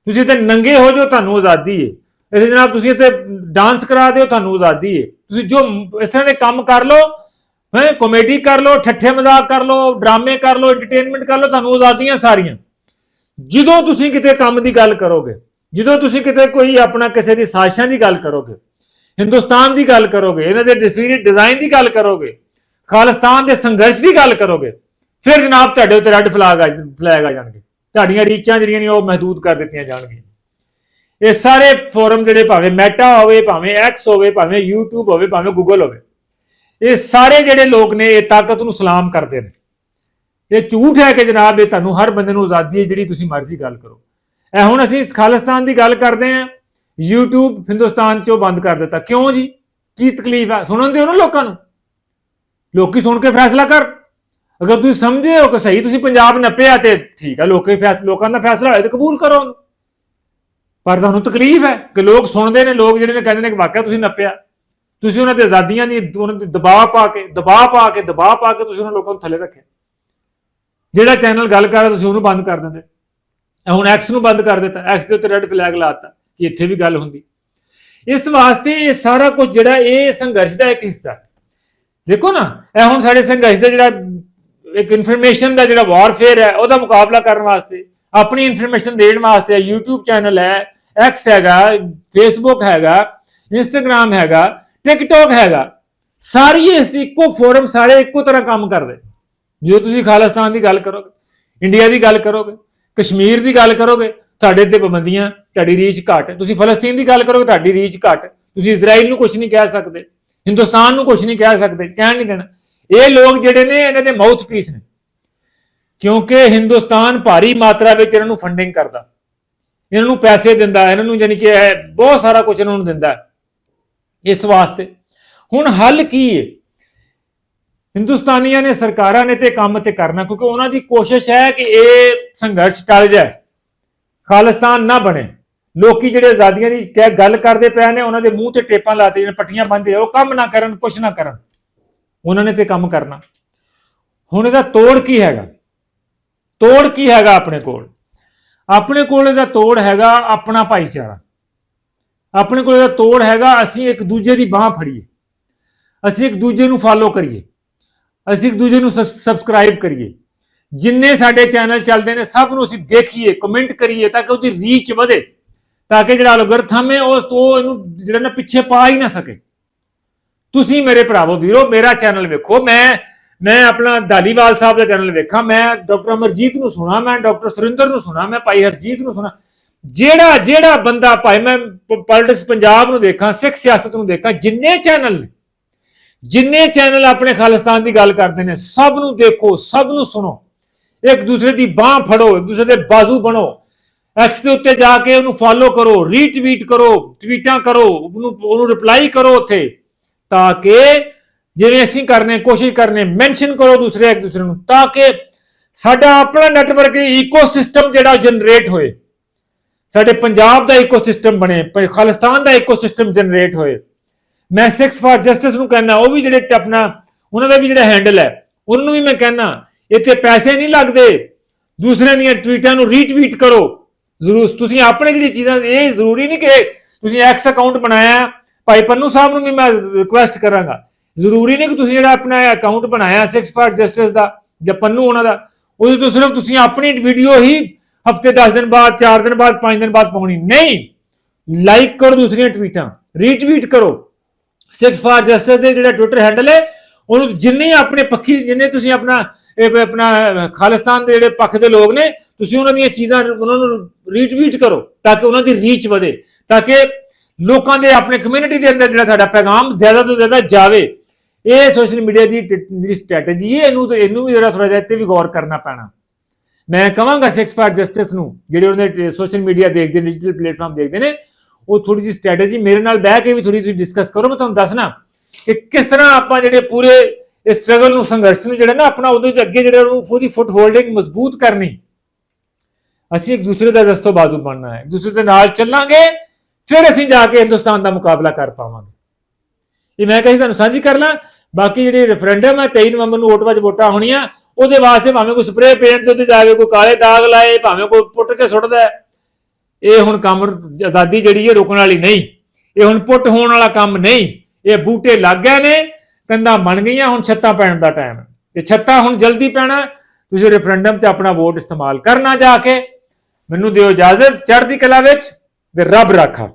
ਤੁਸੀਂ ਇੱਥੇ ਨੰਗੇ ਹੋ ਜਾਓ, ਤੁਹਾਨੂੰ ਆਜ਼ਾਦੀ ਹੈ। ਇਸੇ ਜਨਾਬ ਤੁਸੀਂ ਇੱਥੇ ਡਾਂਸ ਕਰਾ ਦਿਓ, ਤੁਹਾਨੂੰ ਆਜ਼ਾਦੀ ਹੈ। ਤੁਸੀਂ ਜੋ ਇਸ ਤਰ੍ਹਾਂ ਦੇ ਕੰਮ ਕਰ ਲਓ, ਹੈ ਕਾਮੇਡੀ ਕਰ ਲਓ, ਠੱਠੇ ਮਜ਼ਾਕ ਕਰ ਲਓ, ਡਰਾਮੇ ਕਰ ਲਓ ਐਂਟਰਟੇਨਮੈਂਟ ਕਰ ਲਓ, ਤੁਹਾਨੂੰ ਆਜ਼ਾਦੀਆਂ ਸਾਰੀਆਂ। ਜਦੋਂ ਤੁਸੀਂ ਕਿਤੇ ਕੰਮ ਦੀ ਗੱਲ ਕਰੋਗੇ, ਜਦੋਂ ਤੁਸੀਂ ਕਿਤੇ ਕੋਈ ਆਪਣਾ ਕਿਸੇ ਦੀ ਸਾਜ਼ਿਸ਼ਾਂ ਦੀ ਗੱਲ ਕਰੋਗੇ ਹਿੰਦੁਸਤਾਨ ਦੀ ਗੱਲ ਕਰੋਗੇ, ਇਹਨਾਂ ਦੇ ਡਿਫੀਨਿਟ ਡਿਜ਼ਾਈਨ ਦੀ ਗੱਲ ਕਰੋਗੇ, ਖਾਲਿਸਤਾਨ ਦੇ ਸੰਘਰਸ਼ ਦੀ ਗੱਲ ਕਰੋਗੇ, ਫਿਰ ਜਨਾਬ ਤੁਹਾਡੇ ਉੱਤੇ ਰੈੱਡ ਫਲੈਗ ਆ ਫਲੈਗ ਆ ਜਾਣਗੇ। ਤੁਹਾਡੀਆਂ ਰੀਚਾਂ ਜਿਹੜੀਆਂ ਨੇ ਉਹ ਮਹਦੂਦ ਕਰ ਦਿੱਤੀਆਂ ਜਾਣਗੀਆਂ। ਇਹ ਸਾਰੇ ਫੋਰਮ ਜਿਹੜੇ ਭਾਵੇਂ ਮੈਟਾ ਹੋਵੇ, ਭਾਵੇਂ ਐਕਸ ਹੋਵੇ, ਭਾਵੇਂ YouTube ਹੋਵੇ, ਭਾਵੇਂ Google ਹੋਵੇ, ਇਹ ਸਾਰੇ ਜਿਹੜੇ ਲੋਕ ਨੇ ਇਹ ਤਾਕਤ ਨੂੰ ਸਲਾਮ ਕਰਦੇ ਨੇ। ਇਹ ਝੂਠ ਹੈ ਕਿ ਜਨਾਬ ਇਹ ਤੁਹਾਨੂੰ ਹਰ ਬੰਦੇ ਨੂੰ ਆਜ਼ਾਦੀ ਹੈ ਜਿਹੜੀ ਤੁਸੀਂ ਮਰਜ਼ੀ ਗੱਲ ਕਰੋ। ਇਹ ਹੁਣ ਅਸੀਂ ਖਾਲਿਸਤਾਨ ਦੀ ਗੱਲ ਕਰਦੇ ਹਾਂ। YouTube ਹਿੰਦੁਸਤਾਨ ਚੋਂ ਬੰਦ ਕਰ ਦਿੱਤਾ। ਕਿਉਂ ਜੀ? ਕੀ ਤਕਲੀਫ ਹੈ ਸੁਣਨ ਦਿਓ ਨਾ ਲੋਕਾਂ ਨੂੰ। ਲੋਕੀ ਸੁਣ ਕੇ ਫੈਸਲਾ ਕਰ। ਅਗਰ ਤੁਸੀਂ ਸਮਝੇ ਹੋ ਕਿ ਸਹੀ ਤੁਸੀਂ ਪੰਜਾਬ ਨੱਪਿਆ ਤੇ ਠੀਕ ਹੈ ਲੋਕੀ ਫੈਸਲਾ ਲੋਕਾਂ ਦਾ ਫੈਸਲਾ ਹੋਇਆ ਤੇ ਕਬੂਲ ਕਰੋ ਉਹਨੂੰ। ਪਰ ਤੁਹਾਨੂੰ ਤਕਲੀਫ ਹੈ ਕਿ ਲੋਕ ਸੁਣਦੇ ਨੇ, ਲੋਕ ਜਿਹੜੇ ਨੇ ਕਹਿੰਦੇ ਨੇ ਕਿ ਵਾਕਿਆ ਤੁਸੀਂ ਨੱਪਿਆ। ਤੁਸੀਂ ਉਹਨਾਂ ਦੇ ਆਜ਼ਾਦੀਆਂ ਦੀ, ਉਹਨਾਂ ਦੇ ਦਬਾਅ ਪਾ ਕੇ, ਦਬਾਅ ਪਾ ਕੇ, ਦਬਾਅ ਪਾ ਕੇ ਤੁਸੀਂ ਉਹਨਾਂ ਲੋਕਾਂ ਨੂੰ ਥੱਲੇ ਰੱਖਿਆ। ਜਿਹੜਾ ਚੈਨਲ ਗੱਲ ਕਰ ਰਿਹਾ, ਤੁਸੀਂ ਉਹਨੂੰ ਬੰਦ ਕਰ ਦਿੰਦੇ। ਹੁਣ ਐਕਸ ਨੂੰ ਬੰਦ ਕਰ ਦਿੱਤਾ। ਐਕਸ ਦੇ ਉੱਤੇ ਰੈੱਡ ਫਲੈਗ ਲਾਤਾ ਕਿ ਇੱਥੇ ਵੀ ਗੱਲ ਹੁੰਦੀ। ਇਸ ਵਾਸਤੇ ਇਹ ਸਾਰਾ ਕੁਝ ਜਿਹੜਾ ਇਹ ਸੰਘਰਸ਼ ਦਾ ਇੱਕ ਹਿੱਸਾ ਹੈ। ਦੇਖੋ ਨਾ, ਇਹ ਹੁਣ ਸਾਡੇ ਸੰਘਰਸ਼ ਦਾ ਜਿਹੜਾ ਇੱਕ ਇਨਫੋਰਮੇਸ਼ਨ ਦਾ ਜਿਹੜਾ ਵਾਰਫੇਅਰ ਹੈ, ਉਹਦਾ ਮੁਕਾਬਲਾ ਕਰਨ ਵਾਸਤੇ, ਆਪਣੀ ਇਨਫੋਰਮੇਸ਼ਨ ਦੇਣ ਵਾਸਤੇ YouTube ਚੈਨਲ ਹੈ, X ਹੈਗਾ, Facebook ਹੈਗਾ, Instagram ਹੈਗਾ, TikTok ਹੈਗਾ। ਸਾਰੀ ਇਸ ਇੱਕੋ ਫੋਰਮ ਸਾਰੇ ਇੱਕੋ ਤਰ੍ਹਾਂ ਕੰਮ ਕਰਦੇ। ਜੋ ਤੁਸੀਂ ਖਾਲਿਸਤਾਨ ਦੀ ਗੱਲ ਕਰੋਗੇ ਇੰਡੀਆ ਦੀ ਗੱਲ ਕਰੋਗੇ ਕਸ਼ਮੀਰ ਦੀ ਗੱਲ ਕਰੋਗੇ ਤੁਹਾਡੇ ਤੇ ਪਾਬੰਦੀਆਂ, ਤੁਹਾਡੀ ਰੀਚ ਘੱਟ। ਤੁਸੀਂ ਫਲਸਤੀਨ ਦੀ ਗੱਲ ਕਰੋਗੇ, ਤੁਹਾਡੀ ਰੀਚ ਘੱਟ। ਤੁਸੀਂ ਇਜ਼ਰਾਈਲ ਨੂੰ ਕੁਝ ਨਹੀਂ ਕਹਿ ਸਕਦੇ, ਹਿੰਦੁਸਤਾਨ ਨੂੰ ਕੁਝ ਨਹੀਂ ਕਹਿ ਸਕਦੇ, ਕਹਿਣ ਨਹੀਂ ਦੇਣਾ। ਇਹ ਲੋਕ ਜਿਹੜੇ ਨੇ, ਇਹਨਾਂ ਦੇ ਮਾਊਥ ਪੀਸ ਨੇ। ਕਿਉਂਕਿ ਹਿੰਦੁਸਤਾਨ ਭਾਰੀ ਮਾਤਰਾ ਵਿੱਚ ਇਹਨਾਂ ਨੂੰ ਫੰਡਿੰਗ ਕਰਦਾ। ਇਹਨਾਂ ਨੂੰ ਪੈਸੇ ਦਿੰਦਾ, ਇਹਨਾਂ ਨੂੰ ਯਾਨੀ ਕਿ ਇਹ ਬਹੁਤ ਸਾਰਾ ਕੁਝ ਇਹਨਾਂ ਨੂੰ ਦਿੰਦਾ ਇਸ ਵਾਸਤੇ। ਹੁਣ ਹੱਲ ਕੀ ਹੈ ਹਿੰਦੁਸਤਾਨੀਆਂ ਨੇ, ਸਰਕਾਰਾਂ ਨੇ ਤੇ ਕੰਮ ਤੇ ਕਰਨਾ, ਕਿਉਂਕਿ ਉਹਨਾਂ ਦੀ ਕੋਸ਼ਿਸ਼ ਹੈ ਕਿ ਇਹ ਸੰਘਰਸ਼ ਟਲ ਜਾਏ। ਖਾਲਿਸਤਾਨ ਨਾ ਬਣੇ। ਲੋਕੀ ਜਿਹੜੇ ਆਜ਼ਾਦੀਆਂ ਦੀ ਕਹਿ- ਗੱਲ ਕਰਦੇ ਪਏ ਨੇ, ਉਹਨਾਂ ਦੇ ਮੂੰਹ ਤੇ ਟੇਪਾਂ ਲਾਤੇ ਜਿਹੜੇ ਪੱਟੀਆਂ ਬੰਨਦੇ ਉਹ ਕੰਮ ਨਾ ਕਰਨ, ਕੁਛ ਨਾ ਕਰਨ। ਉਹਨਾਂ ਨੇ ਤੇ ਕੰਮ ਕਰਨਾ। ਹੁਣ ਇਹਦਾ ਤੋੜ ਕੀ ਹੈਗਾ? ਤੋੜ ਕੀ ਹੈਗਾ ਆਪਣੇ ਕੋਲ? ਆਪਣੇ ਕੋਲ ਇਹਦਾ ਤੋੜ ਹੈਗਾ ਆਪਣਾ ਭਾਈਚਾਰਾ। ਆਪਣੇ ਕੋਲ ਇਹਦਾ ਤੋੜ ਹੈਗਾ ਅਸੀਂ ਇੱਕ ਦੂਜੇ ਦੀ ਬਾਹ ਫੜੀਏ। ਅਸੀਂ ਇੱਕ ਦੂਜੇ ਨੂੰ ਫਾਲੋ ਕਰੀਏ। ਅਸੀਂ ਇੱਕ ਦੂਜੇ ਨੂੰ ਸਬਸਕ੍ਰਾਈਬ ਕਰੀਏ। ਜਿੰਨੇ ਸਾਡੇ ਚੈਨਲ ਚੱਲਦੇ ਨੇ, ਸਭ ਨੂੰ ਅਸੀਂ ਦੇਖੀਏ ਕਮੈਂਟ ਕਰੀਏ ਤਾਂ ਕਿ ਉਹਦੀ ਰੀਚ ਵਧੇ। ਤਾਂ ਕਿ ਜਿਹੜਾ ਅਲਗੋਰਿਥਮ ਹੈ ਉਹ ਉਹ ਇਹਨੂੰ ਜਿਹੜਾ ਨਾ ਪਿੱਛੇ ਪਾ ਹੀ ਨਾ ਸਕੇ। ਤੁਸੀਂ ਮੇਰੇ ਭਰਾਵੋ, ਵੀਰੋ, ਮੇਰਾ ਚੈਨਲ ਵੇਖੋ। ਮੈਂ ਮੈਂ ਆਪਣਾ ਦਾਲੀਵਾਲ ਸਾਹਿਬ ਦਾ ਚੈਨਲ ਵੇਖਾਂ। ਮੈਂ ਡਾਕਟਰ ਅਮਰਜੀਤ ਨੂੰ ਸੁਣਾ, ਮੈਂ ਡਾਕਟਰ ਸੁਰਿੰਦਰ ਨੂੰ ਸੁਣਾ, ਮੈਂ ਭਾਈ ਹਰਜੀਤ ਨੂੰ ਸੁਣਾ। ਜਿਹੜਾ ਜਿਹੜਾ ਬੰਦਾ ਭਾਈ, ਮੈਂ ਪੋਲਿਟਿਕਸ ਪੰਜਾਬ ਨੂੰ ਦੇਖਾਂ, ਸਿੱਖ ਸਿਆਸਤ ਨੂੰ ਦੇਖਾਂ, ਜਿੰਨੇ ਚੈਨਲ ਨੇ, ਜਿੰਨੇ ਚੈਨਲ ਆਪਣੇ ਖਾਲਿਸਤਾਨ ਦੀ ਗੱਲ ਕਰਦੇ ਨੇ, ਸਭ ਨੂੰ ਦੇਖੋ, ਸਭ ਨੂੰ ਸੁਣੋ। ਇੱਕ ਦੂਸਰੇ ਦੀ ਬਾਹ ਫੜੋ, ਇੱਕ ਦੂਸਰੇ ਦੇ ਬਾਜ਼ੂ ਬਣੋ। ਐਕਸ ਦੇ ਉੱਤੇ ਜਾ ਕੇ ਉਹਨੂੰ ਫਾਲੋ ਕਰੋ ਰੀਟਵੀਟ ਕਰੋ ਟਵੀਟਾਂ ਕਰੋ, ਉਹਨੂੰ ਉਹਨੂੰ ਰਿਪਲਾਈ ਕਰੋ ਉੱਥੇ, ਤਾਂ ਕਿ ਜਿਵੇਂ ਅਸੀਂ ਕਰਨੇ, ਕੋਸ਼ਿਸ਼ ਕਰਨੇ ਮੈਂਸ਼ਨ ਕਰੋ ਦੂਸਰੇ, ਇੱਕ ਦੂਸਰੇ ਨੂੰ, ਤਾਂ ਕਿ ਸਾਡਾ ਆਪਣਾ ਨੈਟਵਰਕ ਇਕੋਸਿਸਟਮ ਜਿਹੜਾ ਜਨਰੇਟ ਹੋਏ। ਸਾਡੇ ਪੰਜਾਬ ਦਾ ਇਕੋਸਿਸਟਮ ਬਣੇ ਖਾਲਿਸਤਾਨ ਦਾ ਇਕੋਸਿਸਟਮ ਜਨਰੇਟ ਹੋਏ। ਮੈਂ ਸਿਕਸ ਫਾਰ ਜਸਟਿਸ ਨੂੰ ਕਹਿੰਦਾ, ਉਹ ਵੀ ਜਿਹੜੇ ਟ- ਆਪਣਾ ਉਹਨਾਂ ਦਾ ਵੀ ਜਿਹੜਾ ਹੈਂਡਲ ਹੈ, ਉਹਨੂੰ ਵੀ ਮੈਂ ਕਹਿੰਦਾ ਇੱਥੇ ਪੈਸੇ ਨਹੀਂ ਲੱਗਦੇ। ਦੂਸਰਿਆਂ ਦੀਆਂ ਟਵੀਟਾਂ ਨੂੰ ਰੀਟਵੀਟ ਕਰੋ। ਜ਼ਰੂਰ, ਤੁਸੀਂ ਆਪਣੇ ਜਿਹੜੀ ਚੀਜ਼ਾਂ, ਇਹ ਜ਼ਰੂਰੀ ਨਹੀਂ ਕਿ ਤੁਸੀਂ ਐਕਸ ਅਕਾਊਂਟ ਬਣਾਇਆ, ਭਾਈ ਪੰਨੂ ਸਾਹਿਬ ਨੂੰ ਵੀ ਮੈਂ ਰਿਕੁਐਸਟ ਕਰਾਂਗਾ। ਜ਼ਰੂਰੀ ਨਹੀਂ ਕਿ ਤੁਸੀਂ ਜਿਹੜਾ ਆਪਣਾ ਅਕਾਊਂਟ ਬਣਾਇਆ ਸਿਕਸ ਫਾਰ ਜਸਟਿਸ ਦਾ, ਜਾਂ ਪੰਨੂ ਉਹਨਾਂ ਦਾ, ਉਹਦੇ ਤੋਂ ਸਿਰਫ ਤੁਸੀਂ ਆਪਣੀ ਵੀਡੀਓ ਹੀ ਹਫ਼ਤੇ 10 ਦਿਨ ਬਾਅਦ 4 ਦਿਨ ਬਾਅਦ 5 ਦਿਨ ਬਾਅਦ ਪਾਉਣੀ। ਨਹੀਂ! ਲਾਈਕ ਕਰੋ ਦੂਸਰੀਆਂ ਟਵੀਟਾਂ ਰੀਟਵੀਟ ਕਰੋ। ਸਿਕਸ ਫਾਰ ਜਸਟਿਸ ਦੇ ਜਿਹੜਾ ਟਵਿੱਟਰ ਹੈਂਡਲ ਹੈ, ਉਹਨੂੰ ਜਿੰਨੇ ਆਪਣੇ ਪੱਖੀ, ਜਿੰਨੇ ਤੁਸੀਂ ਆਪਣਾ ਇਹ ਆਪਣਾ ਖਾਲਿਸਤਾਨ ਦੇ ਜਿਹੜੇ ਪੱਖ ਦੇ ਲੋਕ ਨੇ, ਤੁਸੀਂ ਉਹਨਾਂ ਦੀਆਂ ਚੀਜ਼ਾਂ ਉਹਨਾਂ ਨੂੰ ਰੀਟਵੀਟ ਕਰੋ ਤਾਂ ਕਿ ਉਹਨਾਂ ਦੀ ਰੀਚ ਵਧੇ, ਤਾਂ ਕਿ ਲੋਕਾਂ ਦੇ ਆਪਣੇ ਕਮਿਊਨਿਟੀ ਦੇ ਅੰਦਰ ਜਿਹੜਾ ਸਾਡਾ ਪੈਗਾਮ ਜ਼ਿਆਦਾ ਤੋਂ ਜ਼ਿਆਦਾ ਜਾਵੇ। ਇਹ ਸੋਸ਼ਲ ਮੀਡੀਆ ਦੀ ਟ- ਜਿਹੜੀ ਸਟ੍ਰੈਟਜੀ ਹੈ, ਇਹਨੂੰ ਇਹਨੂੰ ਵੀ ਜਿਹੜਾ ਥੋੜਾ ਜਿਹਾ ਇੱਥੇ ਵੀ ਗੌਰ ਕਰਨਾ ਪੈਣਾ। ਮੈਂ ਕਹਾਂਗਾ ਸਿਕਸ ਫਾਰ ਜਸਟਿਸ ਨੂੰ, ਜਿਹੜੇ ਉਹਨੇ ਸੋਸ਼ਲ ਮੀਡੀਆ ਦੇਖਦੇ ਨੇ ਡਿਜੀਟਲ ਪਲੇਟਫਾਰਮ ਦੇਖਦੇ ਨੇ, ਉਹ ਥੋੜੀ ਜਿਹੀ ਸਟ੍ਰੈਟਜੀ ਮੇਰੇ ਨਾਲ ਬਹਿ ਕੇ ਵੀ ਥੋੜੀ ਤੁਸੀਂ ਡਿਸਕਸ ਕਰੋ, ਮੈਂ ਤੁਹਾਨੂੰ ਦੱਸਣਾ ਕਿ ਕਿਸ ਤਰ੍ਹਾਂ ਆਪਾਂ ਜਿਹੜੇ ਪੂਰੇ ਇਸ ਸਟਰਗਲ ਨੂੰ, ਸੰਘਰਸ਼ ਨੂੰ ਜਿਹੜਾ ਨਾ ਆਪਣਾ ਉਹਦੇ ਅੱਗੇ ਜਿਹੜੇ ਉਹਨੂੰ ਉਹਦੀ ਫੁੱਟ ਹੋਲਡਿੰਗ ਮਜ਼ਬੂਤ ਕਰਨੀ। ਅਸੀਂ ਇੱਕ ਦੂਸਰੇ ਦਾ ਦਸਤੋ ਬਾਜ਼ੂ ਬਣਨਾ ਹੈ। ਇੱਕ ਦੂਸਰੇ ਦੇ ਨਾਲ ਚੱਲਾਂਗੇ, ਫਿਰ ਅਸੀਂ ਜਾ ਕੇ ਹਿੰਦੁਸਤਾਨ ਦਾ ਮੁਕਾਬਲਾ ਕਰ ਪਾਵਾਂਗੇ। ਇਹ ਮੈਂ ਕਹੀ ਤੁਹਾਨੂੰ ਸਾਂਝੀ ਕਰ ਲਾਂ, ਬਾਕੀ ਜਿਹੜੀ ਰੈਫਰੈਂਡਮ ਹੈ 23 ਨਵੰਬਰ ਨੂੰ ਵੋਟ ਵਿੱਚ ਵੋਟਾਂ ਹੋਣੀਆਂ, ਉਹਦੇ ਵਾਸਤੇ ਭਾਵੇਂ ਕੋਈ ਸਪਰੇਅ ਪੇਂਟ ਤੇ ਉੱਤੇ ਜਾ ਕੇ ਕੋਈ ਕਾਲੇ ਦਾਗ ਲਾਏ, ਭਾਵੇਂ ਕੋਈ ਪੁੱਟ ਕੇ ਸੁੱਟਦਾ ਇਹ ਹੁਣ ਕੰਮ ਆਜ਼ਾਦੀ ਜਿਹੜੀ ਹੈ ਰੁਕਣ ਵਾਲੀ ਨਹੀਂ। ਇਹ ਹੁਣ ਪੁੱਟ ਹੋਣ ਵਾਲਾ ਕੰਮ ਨਹੀਂ। ਇਹ ਬੂਟੇ ਲੱਗ ਗਏ ਨੇ। ਕੰਧਾਂ ਬਣ ਗਈਆਂ, ਹੁਣ ਛੱਤਾਂ ਪੈਣ ਦਾ ਟਾਈਮ ਹੈ। ਤੇ ਛੱਤਾਂ ਹੁਣ ਜਲਦੀ ਪੈਣਾ, ਤੁਸੀਂ ਰੈਫਰੈਂਡਮ ਤੇ ਆਪਣਾ ਵੋਟ ਇਸਤੇਮਾਲ ਕਰਨਾ ਜਾ ਕੇ, ਮੈਨੂੰ ਦਿਓ ਇਜਾਜ਼ਤ, ਚੜ੍ਹਦੀ ਕਲਾ ਵਿੱਚ, ਤੇ ਰੱਬ ਰਾਖਾ।